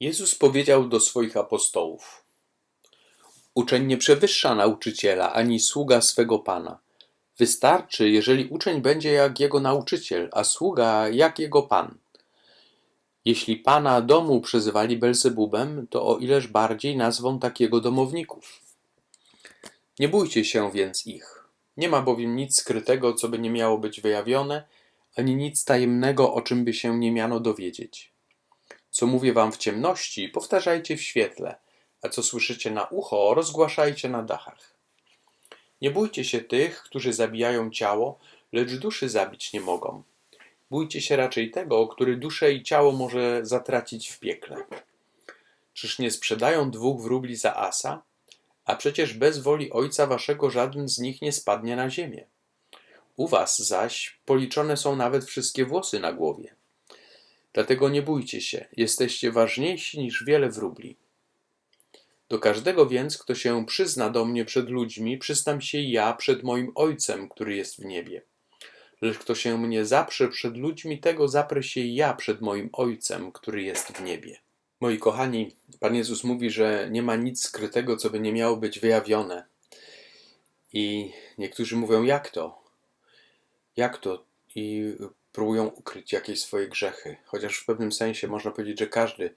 Jezus powiedział do swoich apostołów: Uczeń nie przewyższa nauczyciela, ani sługa swego pana. Wystarczy, jeżeli uczeń będzie jak jego nauczyciel, a sługa jak jego pan. Jeśli pana domu przezywali Belzebubem, to o ileż bardziej nazwą takiego domowników. Nie bójcie się więc ich. Nie ma bowiem nic skrytego, co by nie miało być wyjawione, ani nic tajemnego, o czym by się nie miano dowiedzieć. Co mówię wam w ciemności, powtarzajcie w świetle, a co słyszycie na ucho, rozgłaszajcie na dachach. Nie bójcie się tych, którzy zabijają ciało, lecz duszy zabić nie mogą. Bójcie się raczej tego, który duszę i ciało może zatracić w piekle. Czyż nie sprzedają dwóch wróbli za asa? A przecież bez woli Ojca Waszego żaden z nich nie spadnie na ziemię. U Was zaś policzone są nawet wszystkie włosy na głowie. Dlatego nie bójcie się, jesteście ważniejsi niż wiele wróbli. Do każdego więc, kto się przyzna do mnie przed ludźmi, przyznam się ja przed moim Ojcem, który jest w niebie. Lecz kto się mnie zaprze przed ludźmi, tego zaprę się ja przed moim Ojcem, który jest w niebie. Moi kochani, Pan Jezus mówi, że nie ma nic skrytego, co by nie miało być wyjawione. I niektórzy mówią, jak to? Jak to? I próbują ukryć jakieś swoje grzechy. Chociaż w pewnym sensie można powiedzieć, że każdy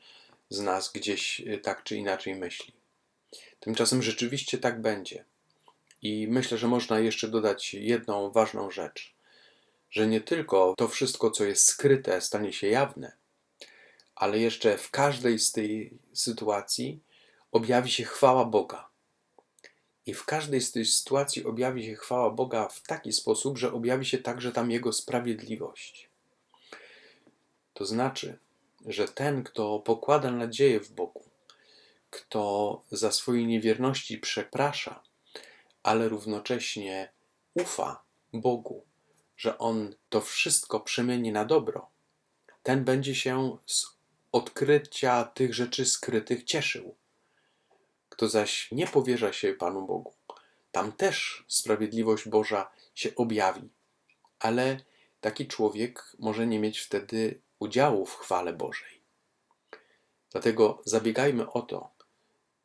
z nas gdzieś y, tak czy inaczej myśli. Tymczasem rzeczywiście tak będzie. I myślę, że można jeszcze dodać jedną ważną rzecz, że nie tylko to wszystko, co jest skryte, stanie się jawne, ale jeszcze w każdej z tej sytuacji objawi się chwała Boga. I w każdej z tej sytuacji objawi się chwała Boga w taki sposób, że objawi się także tam Jego sprawiedliwość. To znaczy, że ten, kto pokłada nadzieję w Bogu, kto za swojej niewierności przeprasza, ale równocześnie ufa Bogu, że On to wszystko przemieni na dobro, ten będzie się z odkrycia tych rzeczy skrytych cieszył. Kto zaś nie powierza się Panu Bogu, tam też sprawiedliwość Boża się objawi, ale taki człowiek może nie mieć wtedy udziału w chwale Bożej. Dlatego zabiegajmy o to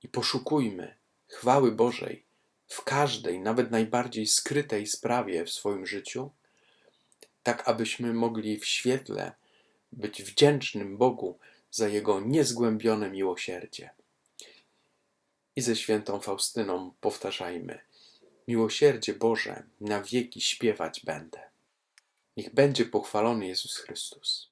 i poszukujmy chwały Bożej w każdej, nawet najbardziej skrytej sprawie w swoim życiu, tak abyśmy mogli w świetle być wdzięcznym Bogu za Jego niezgłębione miłosierdzie. I ze świętą Faustyną powtarzajmy: Miłosierdzie Boże na wieki śpiewać będę. Niech będzie pochwalony Jezus Chrystus.